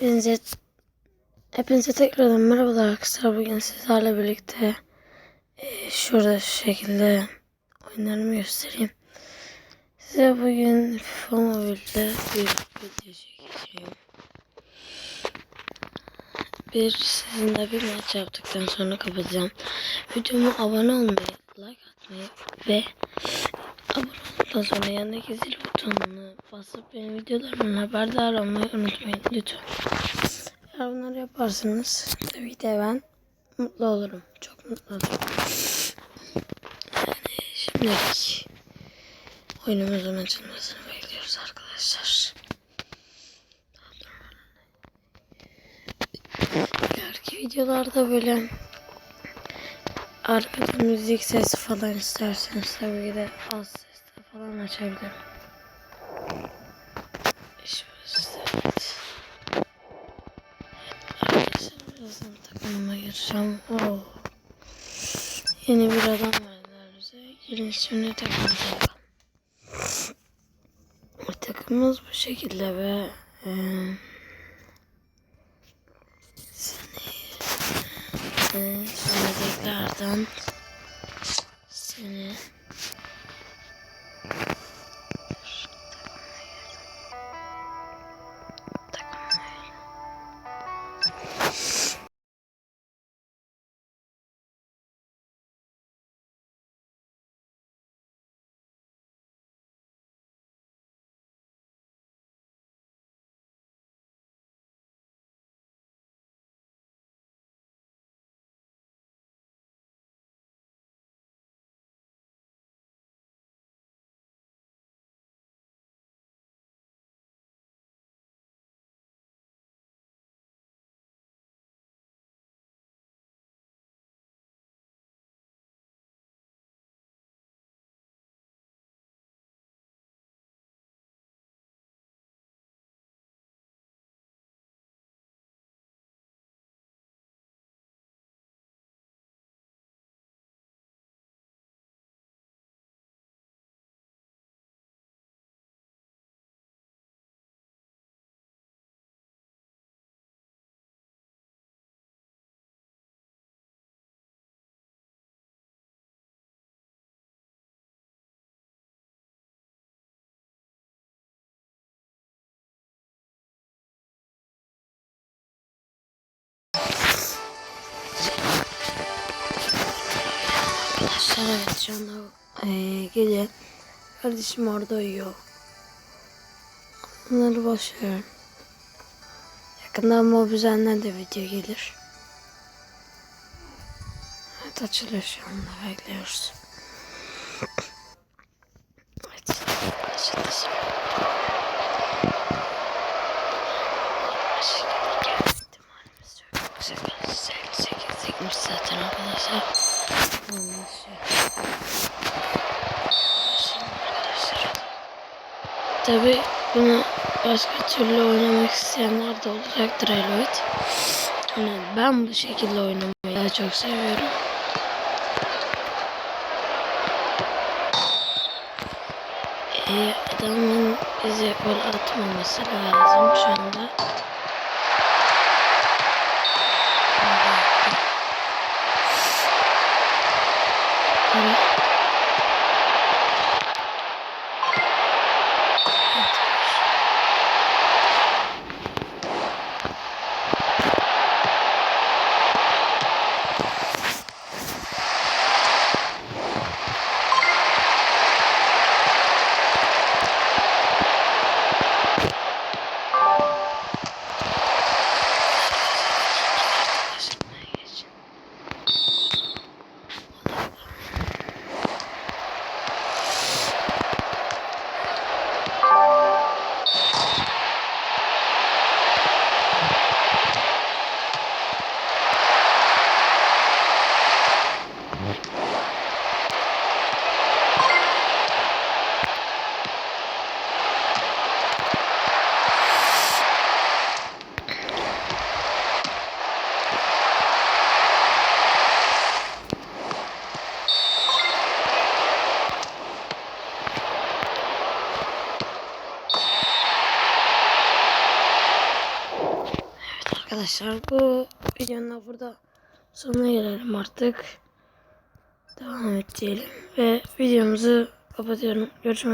Hepinize, hepinize tekrardan merhabalar arkadaşlar. Bugün sizlerle birlikte e, şurada şu şekilde oyunlarımı göstereyim. Size bugün FIFA Mobile'de bir video çekeceğim. Bir sizinle bir maç yaptıktan sonra kapatacağım. Videoma abone olmayı, like atmayı ve abone olduktan sonra yanındaki zil butonuna basıp benim videolarımdan haberdar olmayı unutmayın lütfen. Eğer bunları yaparsanız tabii de ben mutlu olurum. Çok mutlu olurum. Yani şimdilik oyunumuzun açılmasını bekliyoruz arkadaşlar. İleriki videolarda böyle arkada müzik sesi falan isterseniz tabii ki de az sesle falan açabilirim. Şurası evet. Arkadaşlar takımıma gireceğim. Yeni bir adam verdiler bize. Gelin şimdi bakalım. Takımımız bu şekilde ve e, seni e, sonrakilerden seni evet anda eee gece kardeşim orada uyuyor. Bunları boş verin. Yakında Mobizen'den de video gelir. Evet açılıyor şu anda bekliyoruz. Evet açıldı şimdi. Şimdi gelme ihtimalimiz yok. Yoksa ben size 58 çekmiş zaten arkadaşlar. Anlaşıyor. Şimdi arkadaşlar. Tabi bunu başka türlü oynamak isteyenler de olacaktır elbet. Yani ben bu şekilde oynamayı daha çok seviyorum. Ee, adamın bize gol atmaması lazım şu anda. Arkadaşlar bu videonun da burada sonuna gelelim artık. Devam et ve videomuzu kapatıyorum. Görüşmek üzere.